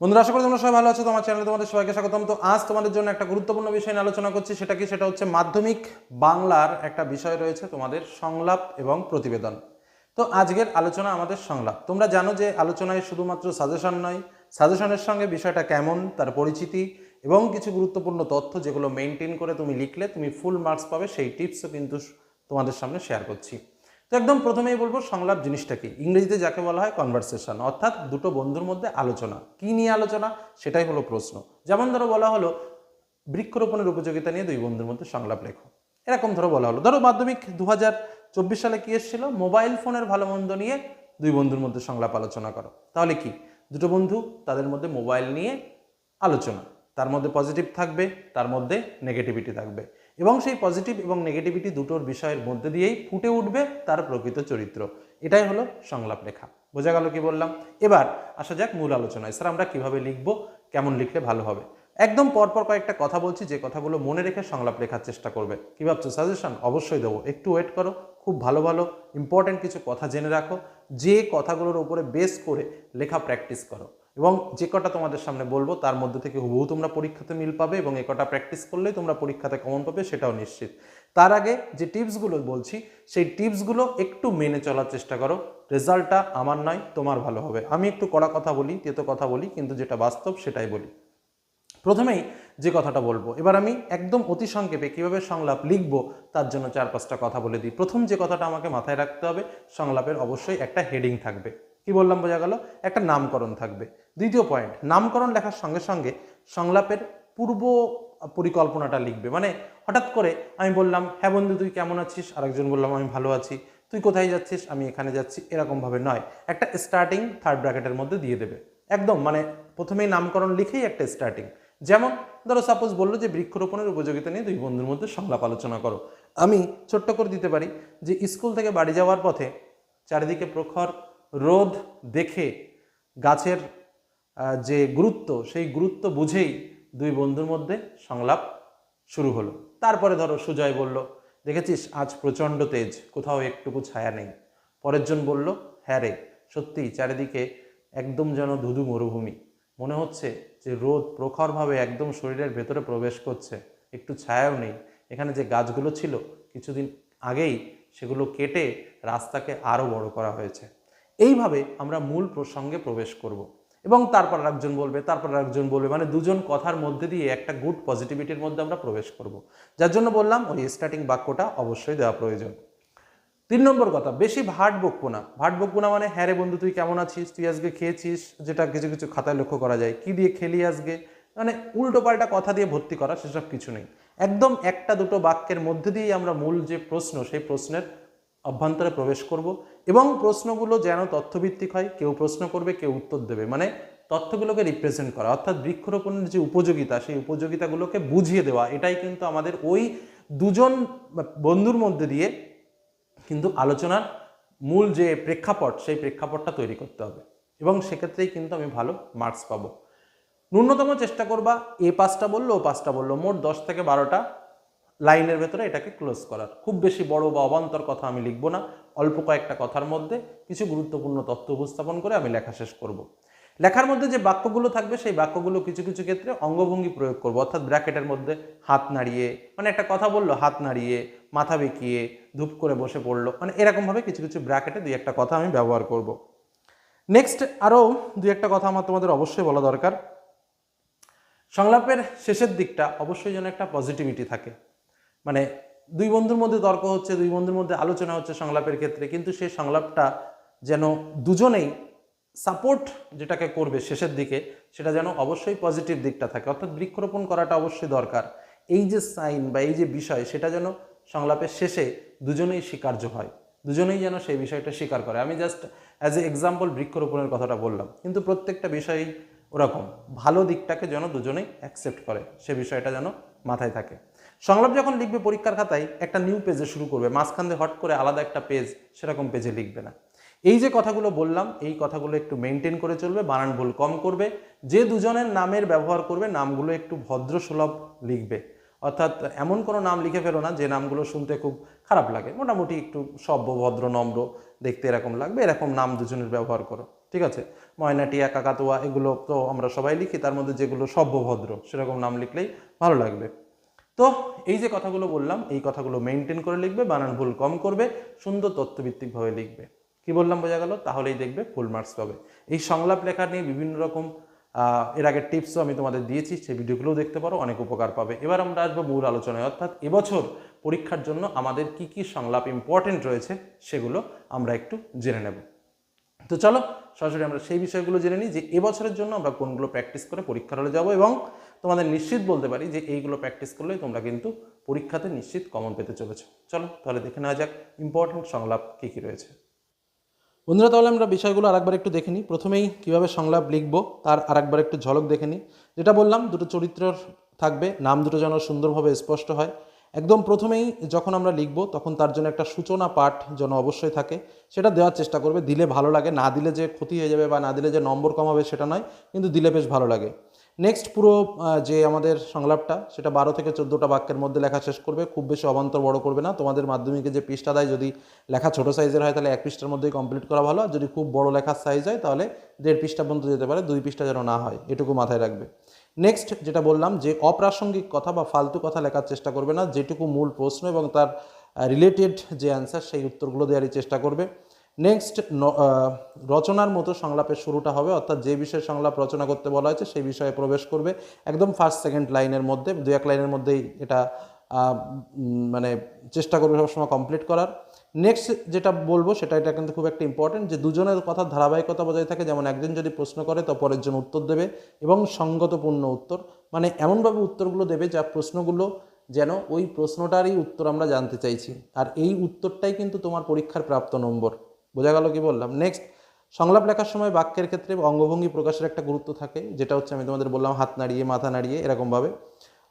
বন্ধুরা, আশা করি তোমরা সবাই ভালো আছো। তোমার চ্যানেলে তোমাদের সবাইকে স্বাগতম। তো আজ তোমাদের জন্য একটা গুরুত্বপূর্ণ বিষয় নিয়ে আলোচনা করছি। সেটা কি? সেটা হচ্ছে মাধ্যমিক বাংলার একটা বিষয় রয়েছে তোমাদের সংলাপ এবং প্রতিবেদন। তো আজকের আলোচনা আমাদের সংলাপ। তোমরা জানো যে আলোচনায় শুধুমাত্র সাজেশন নয় সাজেশনের সঙ্গে বিষয়টা কেমন, তার পরিচিতি এবং কিছু গুরুত্বপূর্ণ তথ্য যেগুলো মেনটেন করে তুমি লিখলে তুমি ফুল মার্কস পাবে, সেই টিপসও কিন্তু তোমাদের সামনে শেয়ার করছি। তো একদম প্রথমেই বলব সংলাপ জিনিসটা কি? ইংরেজিতে যাকে বলা হয় কনভারসেশন অর্থাৎ দুটো বন্ধুর মধ্যে আলোচনা। কি নিয়ে আলোচনা? সেটাই হলো প্রশ্ন। যেমন ধরো বলা হলো, বৃক্ষরোপণের উপযোগিতা নিয়ে দুই বন্ধুর মধ্যে সংলাপ লেখো। এরকম ধরো বলা হলো। ধরো মাধ্যমিক দু সালে কি এসেছিল? মোবাইল ফোনের ভালো মন্দ নিয়ে দুই বন্ধুর মধ্যে সংলাপ আলোচনা করো। তাহলে কি? দুটো বন্ধু তাদের মধ্যে মোবাইল নিয়ে আলোচনা। তার মধ্যে পজিটিভ থাকবে, তার মধ্যে নেগেটিভিটি থাকবে। এবং সেই পজিটিভ এবং নেগেটিভিটি দুটোর বিষয়ের মধ্যে দিয়েই ফুটে উঠবে তার প্রকৃত চরিত্র। এটাই হলো সংলাপ লেখা বোঝা গেল কি বললাম? এবার আসা যাক মূল আলোচনায়। স্যার, আমরা কীভাবে লিখব? কেমন লিখলে ভালো হবে? একদম পরপর কয়েকটা কথা বলছি, যে কথাগুলো মনে রেখে সংলাপ লেখার চেষ্টা করবে। কি ভাবছ? সাজেশন অবশ্যই দেবো। একটু ওয়েট করো। খুব ভালো ভালো ইম্পর্ট্যান্ট কিছু কথা জেনে রাখো। যে কথাগুলোর উপরে বেস করে লেখা প্র্যাকটিস করো। এবং যে কটা তোমাদের সামনে বলব, তার মধ্যে থেকে হুবহু তোমরা পরীক্ষাতে মিল পাবে এবং এ কটা প্র্যাকটিস করলেই তোমরা পরীক্ষাতে কমন পাবে, সেটাও নিশ্চিত। তার আগে যে টিপসগুলো বলছি, সেই টিপসগুলো একটু মেনে চলার চেষ্টা করো। রেজাল্টটা আমার নয়, তোমার ভালো হবে। আমি একটু কড়া কথা বলি, তেতো কথা বলি, কিন্তু যেটা বাস্তব সেটাই বলি। প্রথমেই যে কথাটা বলব, এবার আমি একদম অতি সংক্ষেপে কীভাবে সংলাপ লিখব, তার জন্য চার পাঁচটা কথা বলে দিই। প্রথম যে কথাটা আমাকে মাথায় রাখতে হবে, সংলাপের অবশ্যই একটা হেডিং থাকবে। কি বললাম, বোঝা গেল? একটা নামকরণ থাকবে। দ্বিতীয় পয়েন্ট নামকরণ লেখার সঙ্গে সঙ্গে সংলাপের পূর্ব পরিকল্পনাটা লিখবে। মানে হঠাৎ করে আমি বললাম হ্যাঁ বন্ধু, তুই কেমন আছিস? আরেকজন বললাম, আমি ভালো আছি। তুই কোথায় যাচ্ছিস? আমি এখানে যাচ্ছি। এরকমভাবে নয়। একটা স্টার্টিং থার্ড ব্র্যাকেটের মধ্যে দিয়ে দেবে। একদম মানে প্রথমেই নামকরণ লিখেই একটা স্টার্টিং যেমন ধরো সাপোজ বলল যে বৃক্ষরোপণের উপযোগিতা নিয়ে দুই বন্ধুর মধ্যে সংলাপ আলোচনা করো। আমি ছোট্ট করে দিতে পারি যে, স্কুল থেকে বাড়ি যাওয়ার পথে চারিদিকে প্রখর রোদ দেখে গাছের যে গুরুত্ব, সেই গুরুত্ব বুঝেই দুই বন্ধুর মধ্যে সংলাপ শুরু হলো। তারপরে ধরো সুজয় বলল, দেখেছিস, আজ প্রচণ্ড তেজ, কোথাও একটুকু ছায়া নেই। পরের জন বলল হ্যাঁ রে, সত্যি চারিদিকে একদম যেন ধুধু মরুভূমি। মনে হচ্ছে যে রোদ প্রখরভাবে একদম শরীরের ভেতরে প্রবেশ করছে। একটু ছায়াও নেই। এখানে যে গাছগুলো ছিল, কিছুদিন আগেই সেগুলো কেটে রাস্তাকে আরও বড় করা হয়েছে। এইভাবে আমরা মূল প্রসঙ্গে প্রবেশ করব। এবং তারপর একজন বলবে, তারপর একজন বলবে মানে দুজন কথার মধ্যে দিয়ে একটা গুড পজিটিভিটির মধ্যে আমরা প্রবেশ করব। যার জন্য বললাম, ওই স্টার্টিং বাক্যটা অবশ্যই দেওয়া প্রয়োজন। তিন নম্বর কথা, বেশি ভাট বকবো না। ভাট বকবো না মানে হ্যাঁ রে বন্ধু, তুই কেমন আছিস? তুই আজকে খেয়েছিস? যেটা কিছু কিছু খাতায় লক্ষ্য করা যায়। কি দিয়ে খেলি আজকে? মানে উল্টো পাল্টা কথা দিয়ে ভর্তি করা, সেসব কিছু নেই। একদম একটা দুটো বাক্যের মধ্যে দিয়েই আমরা মূল যে প্রশ্ন, সেই প্রশ্নের অভ্যন্তরে প্রবেশ করব এবং প্রশ্নগুলো যেন তথ্যভিত্তিক হয়, কেউ প্রশ্ন করবে, কেউ উত্তর দেবে। মানে তথ্যগুলোকে রিপ্রেজেন্ট করা, অর্থাৎ বৃক্ষরোপণের যে উপযোগিতা, সেই উপযোগিতাগুলোকে বুঝিয়ে দেওয়া, এটাই কিন্তু আমাদের ওই দুজন বন্ধুর মধ্যে দিয়ে কিন্তু আলোচনার মূল যে প্রেক্ষাপট, সেই প্রেক্ষাপটটা তৈরি করতে হবে। এবং সেক্ষেত্রেই কিন্তু আমি ভালো মার্কস পাবো। ন্যূনতম চেষ্টা করবা, এ পাঁচটা বলল, ও পাঁচটা বলল, মোট দশ থেকে বারোটা লাইনের ভেতরে এটাকে ক্লোজ করার খুব বেশি বড় বা অবান্তর কথা আমি লিখব না, অল্প কয়েকটা কথার মধ্যে কিছু গুরুত্বপূর্ণ তথ্য উপস্থাপন করে আমি লেখা শেষ করব। লেখার মধ্যে যে বাক্যগুলো থাকবে, সেই বাক্যগুলো কিছু কিছু ক্ষেত্রে অঙ্গভঙ্গি প্রয়োগ করব, অর্থাৎ ব্র্যাকেটের মধ্যে হাত নাড়িয়ে মানে একটা কথা বলল, হাত নাড়িয়ে, মাথা বেঁকিয়ে, ধূপ করে বসে পড়ল মানে এরকমভাবে কিছু কিছু ব্র্যাকেটে দুই একটা কথা আমি ব্যবহার করব। নেক্সট আরও দুই একটা কথা আমার তোমাদের অবশ্যই বলা দরকার সংলাপের শেষের দিকটা অবশ্যই যেন একটা পজিটিভিটি থাকে মানে দুই বন্ধুর মধ্যে তর্ক হচ্ছে, দুই বন্ধুর মধ্যে আলোচনা হচ্ছে সংলাপের ক্ষেত্রে, কিন্তু সেই সংলাপটা যেন দুজনেই সাপোর্ট যেটাকে করবে শেষের দিকে, সেটা যেন অবশ্যই পজিটিভ দিকটা থাকে। অর্থাৎ বৃক্ষরোপণ করাটা অবশ্যই দরকার। এই যে সাইন বা এই যে বিষয়, সেটা যেন সংলাপের শেষে দুজনেই স্বীকার্য হয়, দুজনেই যেন সেই বিষয়টা স্বীকার করে। আমি জাস্ট অ্যাজ এ এক্সাম্পল বৃক্ষরোপণের কথাটা বললাম, কিন্তু প্রত্যেকটা বিষয়ই ওরকম। ভালো দিকটাকে যেন দুজনেই অ্যাকসেপ্ট করে, সে বিষয়টা যেন মাথায় থাকে। সংলাপ যখন লিখবে পরীক্ষার খাতায়, একটা নিউ পেজে শুরু করবে, মাঝখান দিয়ে হট করে আলাদা একটা পেজ সেরকম পেজে লিখবে না। এই যে কথাগুলো বললাম, এই কথাগুলো একটু মেনটেন করে চলবে, বানান ভুল কম করবে। যে দুজনের নামের ব্যবহার করবে, নামগুলো একটু ভদ্র সুলভ লিখবে। অর্থাৎ এমন কোনো নাম লিখে ফেলো না, যে নামগুলো শুনতে খুব খারাপ লাগে। মোটামুটি একটু সভ্য, ভদ্র, নম্র, দেখতে এরকম লাগবে, এরকম নাম দুজনের ব্যবহার করো, ঠিক আছে? ময়নাটিয়া কাকাতুয়া, এগুলো তো আমরা সবাই লিখি, তার মধ্যে যেগুলো সভ্যভদ্র সেরকম নাম লিখলেই ভালো লাগবে। তো এই যে কথাগুলো বললাম, এই কথাগুলো মেনটেন করে লিখবে, বানান ভুল কম করবে, সুন্দর তথ্যভিত্তিকভাবে লিখবে। কি বললাম, বোঝা গেল? তাহলেই দেখবে ফুল মার্কস পাবে। এই সংলাপ লেখা নিয়ে বিভিন্ন রকম এর আগের টিপসও আমি তোমাদের দিয়েছি, সেই ভিডিওগুলোও দেখতে পারো, অনেক উপকার পাবে। এবার আমরা আসব মূল আলোচনায়। অর্থাৎ এবছর পরীক্ষার জন্য আমাদের কি কি সংলাপ ইম্পর্টেন্ট রয়েছে, সেগুলো আমরা একটু জেনে নেব। তো চলো, সরাসরি আমরা সেই বিষয়গুলো জেনে নিই যে এবছরের জন্য আমরা কোনগুলো প্র্যাকটিস করে পরীক্ষার হলে যাব এবং তোমাদের নিশ্চিত বলতে পারি যে এইগুলো প্র্যাকটিস করলে তোমরা কিন্তু পরীক্ষাতে নিশ্চিত কমন পেতে চলেছো। চলো, তাহলে দেখে নেওয়া যাক ইম্পর্টেন্ট সংলাপ কী কী রয়েছে। বন্ধুরা, তাহলে আমরা বিষয়গুলো আরেকবার একটু দেখে নিই। প্রথমেই কীভাবে সংলাপ লিখব, তার আরেকবার একটু ঝলক দেখে নিই। যেটা বললাম, দুটো চরিত্র থাকবে, নাম দুটো যেন সুন্দরভাবে স্পষ্ট হয়। একদম প্রথমেই যখন আমরা লিখব, তখন তার জন্য একটা সূচনা পাঠ যেন অবশ্যই থাকে। সেটা দেওয়ার চেষ্টা করবে। দিলে ভালো লাগে, না দিলে যে ক্ষতি হয়ে যাবে বা না দিলে যে নম্বর কম হবে সেটা নয়, কিন্তু দিলে বেশ ভালো লাগে। নেক্সট পুরো যে আমাদের সংলাপটা, সেটা বারো থেকে চোদ্দোটা বাক্যের মধ্যে লেখা শেষ করবে। খুব বেশি অবান্তর বড় করবে না। তোমাদের মাধ্যমিকে যে পৃষ্ঠা দেয়, যদি লেখা ছোট সাইজের হয়, তাহলে এক পৃষ্ঠার মধ্যেই কমপ্লিট করা ভালো। আর যদি খুব বড় লেখার সাইজ হয়, তাহলে দেড় পৃষ্ঠা পর্যন্ত যেতে পারে। দুই পৃষ্ঠা যেন না হয়, এটুকু মাথায় রাখবে। নেক্সট যেটা বললাম, যে অপ্রাসঙ্গিক কথা বা ফালতু কথা লেখার চেষ্টা করবে না। যেটুকু মূল প্রশ্ন এবং তার রিলেটেড যে অ্যান্সার সেই উত্তরগুলো দেওয়ারই চেষ্টা করবে। নেক্সট রচনার মতো সংলাপের শুরুটা হবে, অর্থাৎ যে বিষয়ে সংলাপ রচনা করতে বলা হয়েছে, সেই বিষয়ে প্রবেশ করবে। একদম ফার্স্ট সেকেন্ড লাইনের মধ্যে দু এক লাইনের মধ্যেই এটা মানে চেষ্টা করবে সবসময় কমপ্লিট করার। নেক্সট যেটা বলব, সেটা এটা কিন্তু খুব একটা ইম্পর্টেন্ট যে দুজনের কথা ধারাবাহিকতা বজায় থাকে। যেমন একজন যদি প্রশ্ন করে, তো পরের জন উত্তর দেবে এবং সঙ্গতপূর্ণ উত্তর। মানে এমনভাবে উত্তরগুলো দেবে যা প্রশ্নগুলো যেন ওই প্রশ্নটারই উত্তর আমরা জানতে চাইছি। আর এই উত্তরটাই কিন্তু তোমার পরীক্ষার প্রাপ্ত নম্বর। বোঝা গেল কি বললাম? নেক্সট সংলাপ লেখার সময় বাক্যের ক্ষেত্রে অঙ্গভঙ্গি প্রকাশের একটা গুরুত্ব থাকে, যেটা হচ্ছে আমি তোমাদের বললাম হাত নাড়িয়ে, মাথা নাড়িয়ে এরকমভাবে।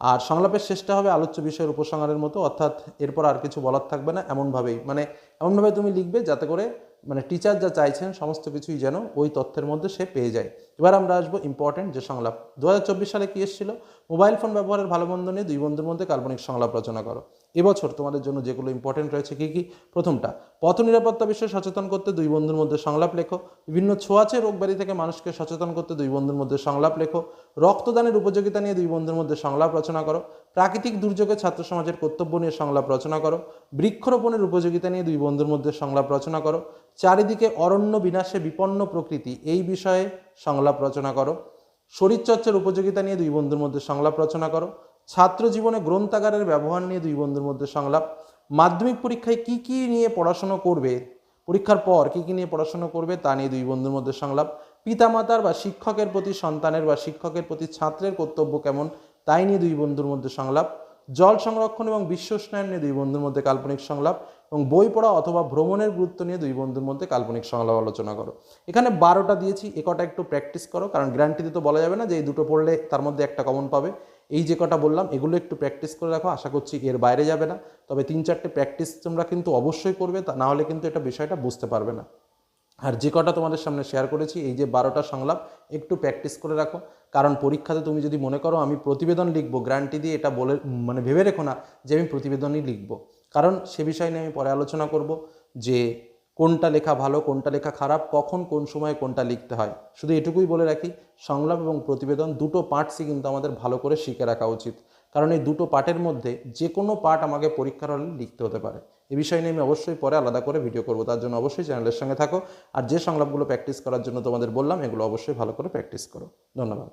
আর সংলাপের শেষটা হবে আলোচ্য বিষয়ের উপসংহারের মতো, অর্থাৎ এরপর আর কিছু বলার থাকবে না, এমনভাবেই। মানে এমনভাবে তুমি লিখবে যাতে করে মানে টিচার যা চাইছেন, সমস্ত কিছুই যেন ওই তথ্যের মধ্যে সে পেয়ে যায়। এবার আমরা আসব ইম্পর্টেন্ট যে সংলাপ। দু হাজার চব্বিশ সালে কি এসেছিল? মোবাইল ফোন ব্যবহারের ভালো মন্দ নিয়ে দুই বন্ধুর মধ্যে কাল্পনিক সংলাপ রচনা করো। এবছর তোমাদের জন্য যেগুলো ইম্পর্টেন্ট রয়েছে কী কী? প্রথমটা, পথ নিরাপত্তা বিষয়ে সচেতন করতে দুই বন্ধুর মধ্যে সংলাপ লেখো। বিভিন্ন ছোঁয়াচে রোগবাড়ি থেকে মানুষকে সচেতন করতে দুই বন্ধুর মধ্যে সংলাপ লেখো। রক্তদানের উপযোগিতা নিয়ে দুই বন্ধুর মধ্যে সংলাপ রচনা করো। প্রাকৃতিক দুর্যোগে ছাত্র সমাজের কর্তব্য নিয়ে সংলাপ রচনা করো। বৃক্ষরোপণের উপযোগিতা নিয়ে দুই বন্ধুর মধ্যে সংলাপ রচনা করো। চারিদিকে অরণ্য বিনাশে বিপন্ন প্রকৃতি, এই বিষয়ে সংলাপ রচনা করো। শরীরচর্চার উপযোগিতা নিয়ে দুই বন্ধুর মধ্যে সংলাপ রচনা করো। ছাত্র জীবনে গ্রন্থাগারের ব্যবহার নিয়ে দুই বন্ধুর মধ্যে সংলাপ। মাধ্যমিক পরীক্ষায় কি কি নিয়ে পড়াশোনা করবে? পরীক্ষার পর কি কি নিয়ে পড়াশোনা করবে তা নিয়ে দুই বন্ধুর মধ্যে সংলাপ। পিতামাতার বা শিক্ষকের প্রতি সন্তানের বা শিক্ষকের প্রতি ছাত্রের কর্তব্য কেমন? তাই নিয়ে দুই বন্ধুর মধ্যে সংলাপ। জল সংরক্ষণ এবং বিশ্ব উষ্ণায়ন নিয়ে দুই বন্ধুর মধ্যে কাল্পনিক সংলাপ। এবং বই পড়া অথবা ভ্রমণের গুরুত্ব নিয়ে দুই বন্ধুর মধ্যে কাল্পনিক সংলাপ আলোচনা করো। এখানে বারোটা দিয়েছি, এ কটা একটু প্র্যাকটিস করো, কারণ গ্যারান্টিতে তো বলা যাবে না যে এই দুটো পড়লে তার মধ্যে একটা কমন পাবে। এই যে কটা বললাম, এগুলো একটু প্র্যাকটিস করে রাখো, আশা করছি এর বাইরে যাবে না। তবে তিন চারটে প্র্যাকটিস তোমরা কিন্তু অবশ্যই করবে, তা না হলে কিন্তু এটা বিষয়টা বুঝতে পারবে না। আর যে কটা তোমাদের সামনে শেয়ার করেছি, এই যে বারোটা সংলাপ, একটু প্র্যাকটিস করে রাখো। কারণ পরীক্ষাতে তুমি যদি মনে করো আমি প্রতিবেদন লিখব গ্যারান্টি দিয়ে এটা বলে মানে ভেবে রেখো না যে আমি প্রতিবেদনই লিখব। কারণ সে বিষয় নিয়ে আমি পরে আলোচনা করব যে কোনটা লেখা ভালো, কোনটা লেখা খারাপ, কখন, কোন সময় কোনটা লিখতে হয়। শুধু এটুকুই বলে রাখি, সংলাপ এবং প্রতিবেদন দুটো পার্টসই কিন্তু আমাদের ভালো করে শিখে রাখা উচিত। কারণ এই দুটো পার্টের মধ্যে যে কোনো পার্ট আমাকে পরীক্ষার হলে লিখতে হতে পারে। এ বিষয় নিয়ে আমি অবশ্যই পরে আলাদা করে ভিডিও করব, তার জন্য অবশ্যই চ্যানেলের সঙ্গে থাকো। আর যে সংলাপগুলো প্র্যাকটিস করার জন্য তোমাদের বললাম, এগুলো অবশ্যই ভালো করে প্র্যাকটিস করো। ধন্যবাদ।